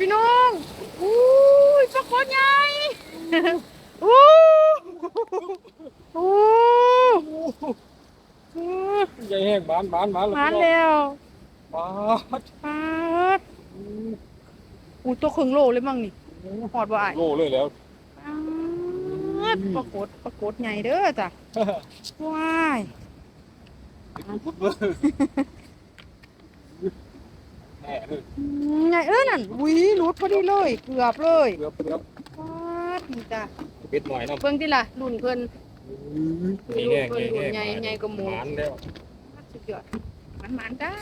พี่น้องอุ้ยปลาโคตรใหญ่อู้อู้อู้ใหญ่แห้งบานบานบานมาแล้วบานปาดอู้ตัวครึ่งโลเลยมั้งนี่หอดบ่อ้ายโลเลยแล้วปาดปลาโคตรปลาโคตรใหญ่เด้อจ้ะว้าย พุดเลยแหม่เลยอืมใหญ่เอ้อนั่นอุ้ยหลุดพอดีเลย เกือบเลยเกือบเกือบปาดนี่จ้ะเป็ดหน่อยเนาะเบิ่งติล่ะรุ่นเพิ่นนี่แห้งเพิ่นรุ่นใหญ่แห้งใหญ่กว่าหมูหวานแล้วสุดยอดมันมันๆจ้า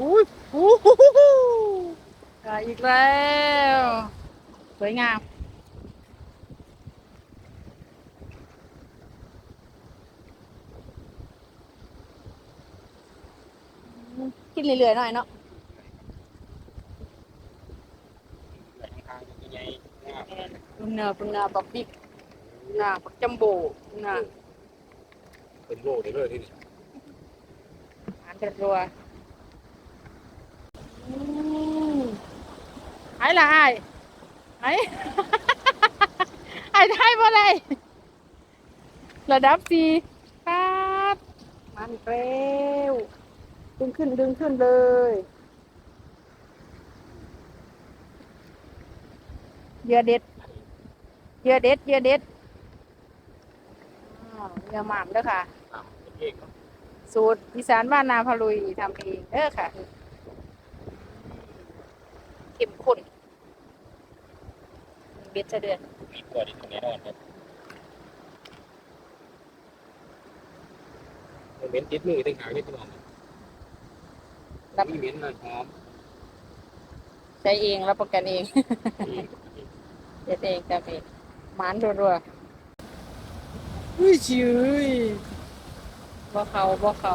อุ้ยอู้หูได้อีกแล้วสวยงามกินเรื่อยๆหน่อยเนาะ ทางใหญ่งาม ปุ่นเนื้อปุ่นเนื้อบักบิ๊กเนื้อบักจัมโบ้เนื้อเป็นโลเลยเลยที่นี่อาหารรัวๆอืมไอ้ละไอ้ไอ้ ไอ้ได้บ่เลยระดับสี่ครับมันเร็ว ดึงขึ้นดึงขึ้นเลย เหยื่อเด็ด เหยื่อเด็ดเหยื่อเด็ดอ้าวเหยื่อหม่ำเด้อค่ะตามเป็นเองเนาะสูตรอีสานบ้านนาพะลุยทำเองเด้อค่ะเข้มข้นเบ็ดจะเดือนมีตัวดีตรงนี้นอนครับเหม็นติดมือตั้งหางนี่พี่น้องมีเหม็นนะหอมใช้เองรับประกันเองเองเด็ดเองทำเอง หมานรัวๆอุ้ยชิยบ่เขาบ่เขา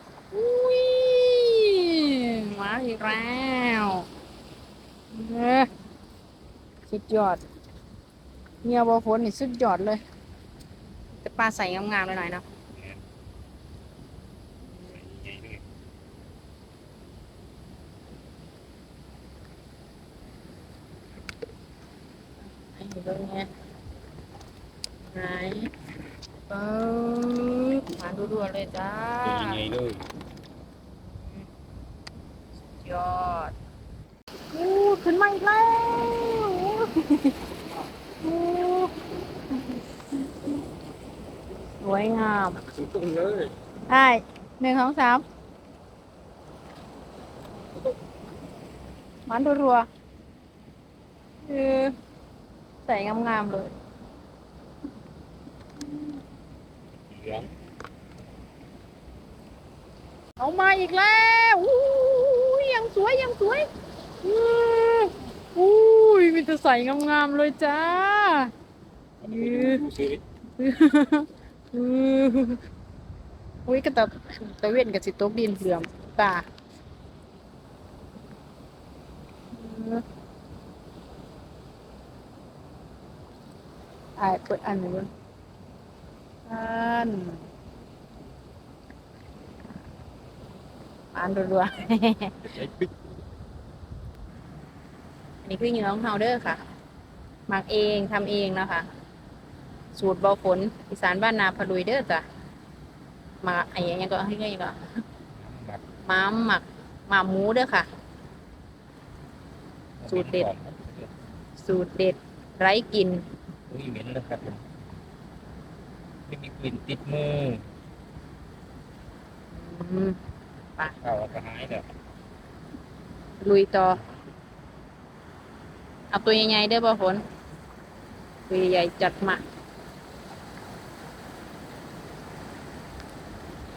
มาอีกแล้วเอ้อสุดยอดเงียบอฝนนี่สุดยอดเลย แต่ปลาใส่งามๆหน่อยๆเนาะใหญ่เลยให้ดูด้วยไงไหนปึ๊บมาดูด่วนเลยจ้าตัวใหญ่เลย ยอดอู้ขึ้นมาอีกแล้วอู้สวยงามสุดตรงเลยไอ้หนึ่งสองสามมันรัวๆคือใส่งามๆเลยเหลืองเอามาอีกแล้วอู้ ยยังสวยยังสวยอู้อู้ยมีแต่ใส่งามๆเลยจ้ายือดูซื้ออืออุ้ยกระตับตะเวนกับสิตกดินเหลื่อมตาอืออ่าเปิดอันหนึงอัน ปานรัวใช้ปิ๊กๆอันนี้คือเหยื่อของเฮาเด้อค่ะหมักเองทำเองเนาะคะ สูตรเบาฝนอีสานบ้านนาพะลุยเด้อจ้ะมาไอ้หยังก็ให้ไงก็หมักม้ามหมักหมาหมูเด้อค่ะ สูตรเด็ด สูตรเด็ด ไร้กลินอุ้ยเหม็นนะครับผมไม่มีกลิ่นติดมืออืม เอากระหายแล้วลุยต่อ เอาตัวใหญ่ๆเด้อบ่ฝนตัวใหญ่ๆจัดมา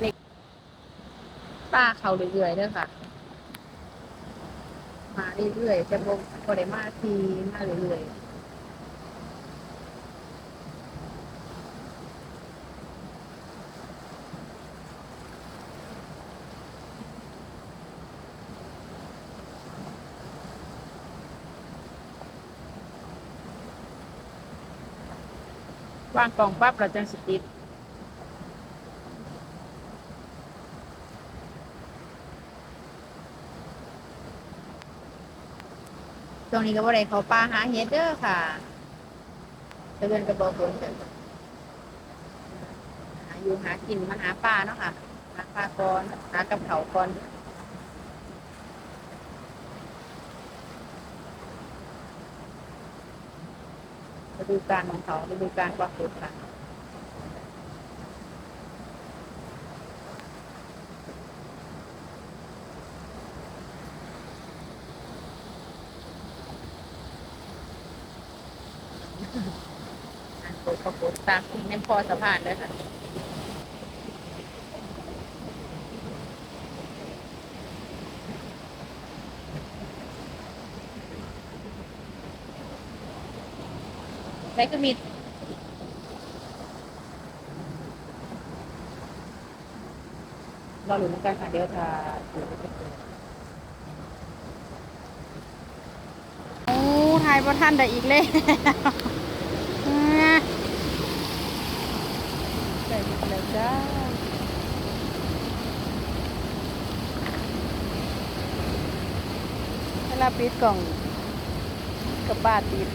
นี่ป้าเขาเรื่อยๆเด้อค่ะ มาเรื่อยๆจะบ่บ่ได้มาทีมาเรื่อยๆ วางกล่องปั๊บเราจังสติดตรงนี้ก็บ่ได้เขาปลาหาเฮ็ดเด้อค่ะตะเวนกระบอกฝนกันอยู่หากินมาหาปลาเนาะค่ะหาปลาก่อนหากับเขาก่อน ฤดูกาลของเขาฤดูกาลปลากฏค่ะอ่านโปรดประกฏตามที่ในพอสะพานเลยค่ะ แล้วก็มีเราหลุนกันค่ะเดี๋ยวทาโอ้ทายพระท่านได้อีกเลยใส่อีกแล้วจ้าเวลาปิดกล่องกับป้าติด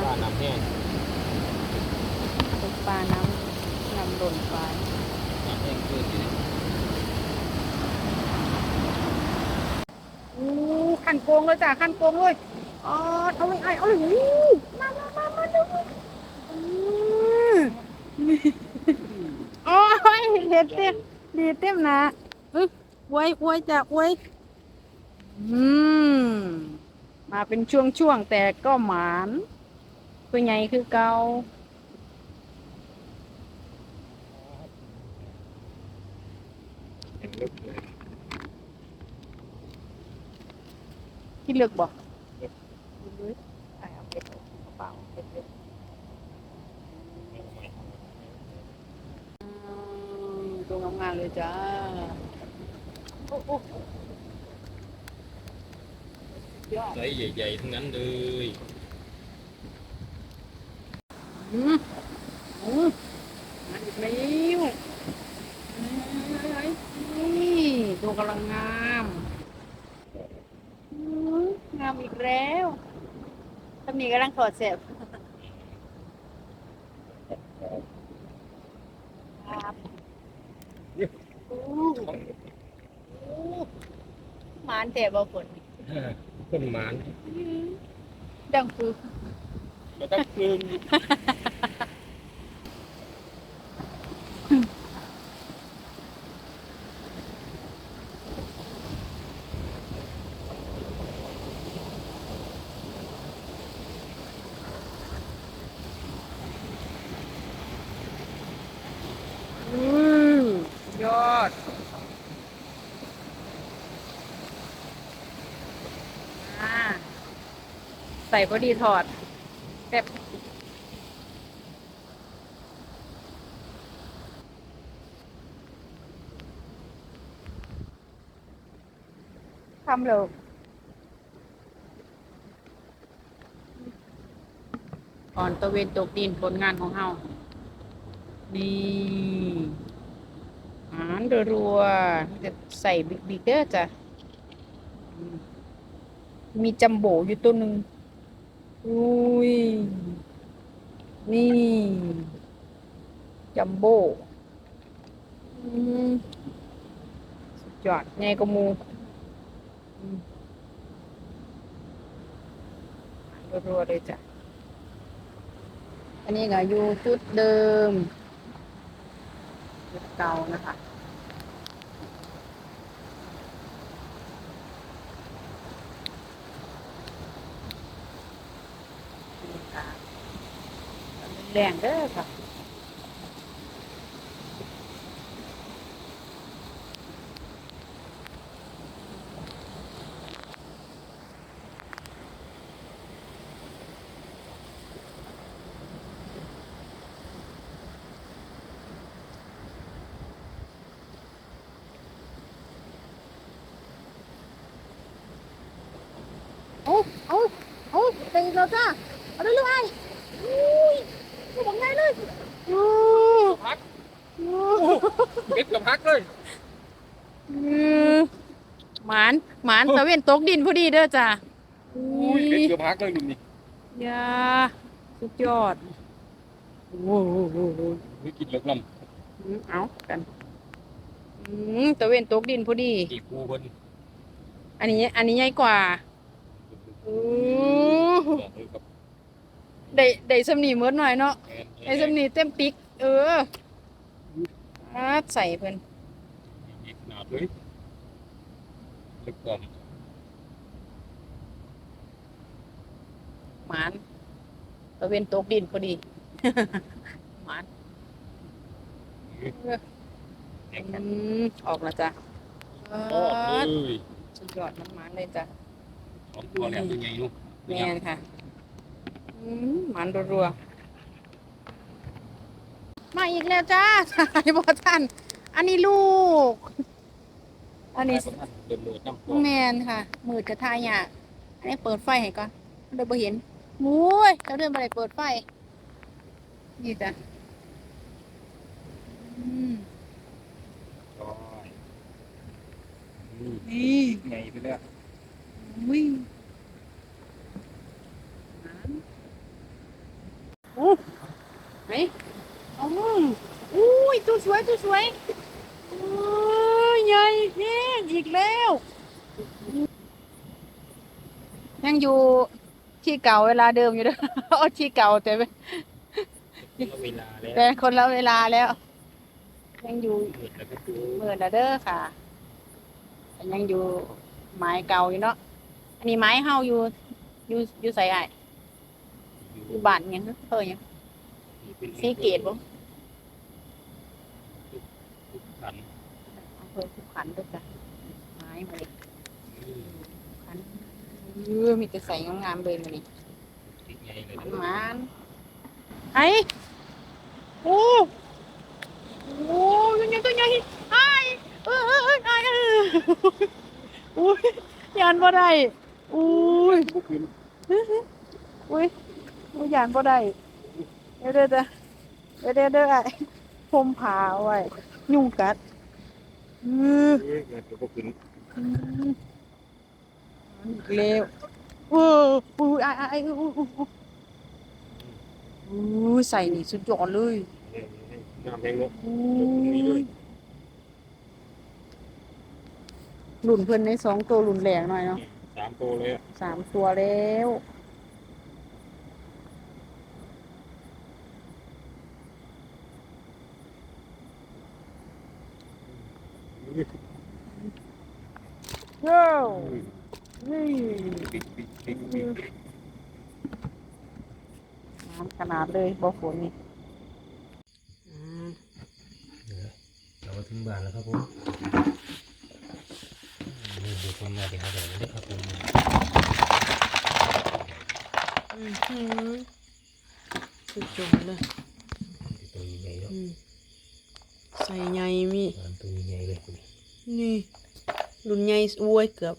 อ่าปลาน้ำแห้งตกปลาน้ำน้ำหล่นปลาน้ำแห้งเกินที่นี่อู้ขั้นโกงเลยจ้ะขั้นโกงเลยอ๋อเอาเลยไอ้เอาเลยอู้มามามามาดูอืมโอ้ยเห็ดเต็มดีเต็มนะอึ๊บอวยอวยจ้ะอวยอืม มาเป็นช่วงๆ แต่ก็หมาน ตัวใหญ่คือเกาเห็นลึกเลยที่เลือกบอกไอ้เอาเก็บเอากระเป๋าเก็บเลยอืมตัวงามๆเลยจ้าโอ้โอ้ยอดไซส์ใหญ่ๆทั้งนั้นเลย อืมอืมมาอีกแล้วนี่ตัวกำลังงามอืมงามอีกแล้วถ้ามีกำลังถอดเสบครับอู้อู้หมานแต่บ่ฝนคนหมานดังฟือ แล้วก็คืนอืมยอด อ่า ใส่พอดีถอด แบบทำเลยก่อนตะเวนตกดินผลงานของเฮานี่อ่รัวจะใส่บิ๊กๆเด้อจ้ะมีจัมโบอยู่ตัวหนึ่ง อุ้ย นี่จัมโบ้อืมสุดยอดไงก็มูอืมรัวๆเลยจ้ะ อันนี้ก็อยู่จุดเดิมจุดเก่านะคะ นี่ค่ะ แรงเด้อค่ะเอาเอาเอาตีเราจ้าเอาเรื่อยๆอุ้ยไม่บอกไงเลยอู้ พัก อู้ เก็บกับพักเลยหมานหมานตะเวนตกดินพอดีเด้อจ้าอุ้อุ้ยยเก็บกับพักเลยดูนี่ยาสุดยอดโอ้โหวิกินเลิกลอืมเอากันอืมตะเวนตกดินพอดีำกี่ปูบนอันนี้ อันนี้ใหญ่กว่าอู้บอกเลยกับได้ได้สำนีเมื่อหน่อยเนาะแอนไอ้สำนีเต็มปิกเออ อาดใส่เพิ่นอีกขนาดเลยเลิกกลมหมานตะเวนตกดินพอดี หมานแอนอืมออกแล้วจ้ะออกเลยสุดยอดมันหมานเลยจ้ะ สองตัวแล้วเป็นไงลูกแม่นค่ะ อืมหมานรัวๆ มาอีกแล้วจ้าถ่ายบ่ทันอันนี้ลูก อันนี้เดินเดินน้ำตัวแมนค่ะ มืดกระทายอะอันนี้เปิดไฟให้ก่อนเดินไปเห็นมุ้ยเราเดินไปไหนเปิดไฟนี่จ้ะอืมร้อยอืมนี่ไงไปแล้ววิ่งโอ้ไหน อ๋ออุ้ยตัวสวยตัวสวยโอ้ยใหญ่แห้งอีกแล้ว ยังอยู่ที่เก่าเวลาเดิมอยู่เด้อเอาที่เก่าแต่ไม่เวลาแล้วแต่คนละเวลาแล้ว ยังอยู่เกิดแล้วก็ดูเมื่อนเด้อค่ะแต่ยังอยู่ไม้เก่าอยู่เนาะอันนี้ไม้เฮาอยู่อยู่อยู่ใส่ไอ้ายอยู่บ้านหยังเพิ่นหยังสีเกตบ่ ขัน อำเภอสุขันด้อจ้ะไม้มาเลยอืมขันเออมีแต่ใส่งามๆเลยมานี่ติดไงเลยมันนะหมานไอ้โอ้โอ้ยังยังตัวใหญ่ไอ้เออเออเออไอ้เอออุ้ยยานบ่ได้อุ้ยอุ้ยอุ้ยยานบ่ได้เดี๋ยวเดี๋ยวเดี๋ยวเดี๋ยวเดี๋ยวไอ้พรมผาไว้ ยุ่งกัด เอ้ยเกิดกับพวกคุณอืมเร็วเอออุ้ยไอ้ไอ้ไอ้อุ้ยอุ้ยอุ้ยอุ้ยใส่นี่สุดยอดเลยน้ำแดงเนาะอุ้นี่เลยยหลุนเพิ่นในสองตัวหลุนแหลงหน่อยเนาะสามตัวเลยอะสามตัวแล้ว โย่นี่ปิ๊กปิ๊กปิ๊กปิ๊กน้ำขนาดเลยบ่ฝนนี่เรามาถึงบ้านแล้วครับผมนี่ดูคนมาเดี๋ยวเขาเดี๋ยวนี้ครับผมอื้อหือสุดยอดเลย ตัวใหญ่แล้ว อืม ใส่ใหญ่มีตัวใหญ่เลยคุณนี่รุ่นใหญ่อวยเกือบ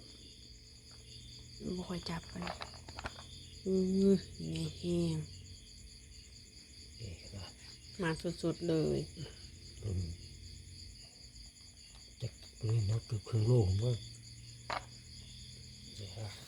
บ่ค่อยจับกันอือใหญ่แห้งเอ๊ะว่ามาสุดๆเลยรุ่นนี่นักเกือบครึ่งโลผมว่านี่ฮะสุดยอด